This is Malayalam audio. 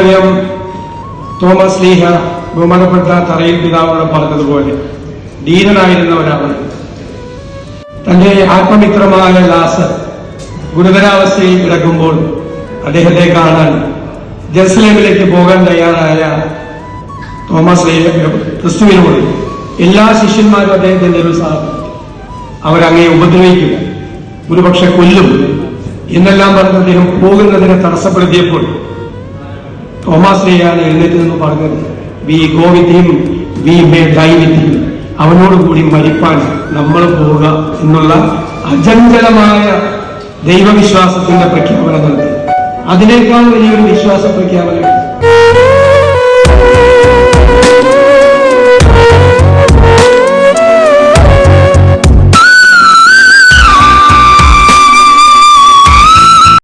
നമുക്കറിയാം തോമസ് ലീഹ ബഹുമാനപ്പെട്ട തറയിൽ പിതാവോട് പറഞ്ഞതുപോലെ ധീരനായിരുന്ന ഒരാളാണ് തന്റെ ആത്മമിത്രമായ ലാസ് ഗുരുതരാവസ്ഥയിൽ കിടക്കുമ്പോൾ അദ്ദേഹത്തെ കാണാൻ ജെറുസലേമിലേക്ക് പോകാൻ തയ്യാറായ തോമസ് ലീഹ ക്രിസ്തുവിനോട് എല്ലാ ശിഷ്യന്മാരും അദ്ദേഹത്തെ നിരുത്സാഹപ്പെടുത്തി അവരങ്ങേ ഉപദ്രവിക്കും ഒരുപക്ഷെ കൊല്ലും എന്നെല്ലാം പറഞ്ഞ് അദ്ദേഹം പോകുന്നതിനെ തടസ്സപ്പെടുത്തിയപ്പോൾ തോമസ് ലീയാണ് എഴുന്നേറ്റ് നിന്ന് പറഞ്ഞത് we go with him we may die with him. അവനോട് കൂടി മരിപ്പാൻ നമ്മൾ പോവുക എന്നുള്ള അചഞ്ചലമായ ദൈവവിശ്വാസത്തിന്റെ പ്രഖ്യാപനം നടത്തി. അതിനേക്കാൾ വലിയൊരു വിശ്വാസ പ്രഖ്യാപനം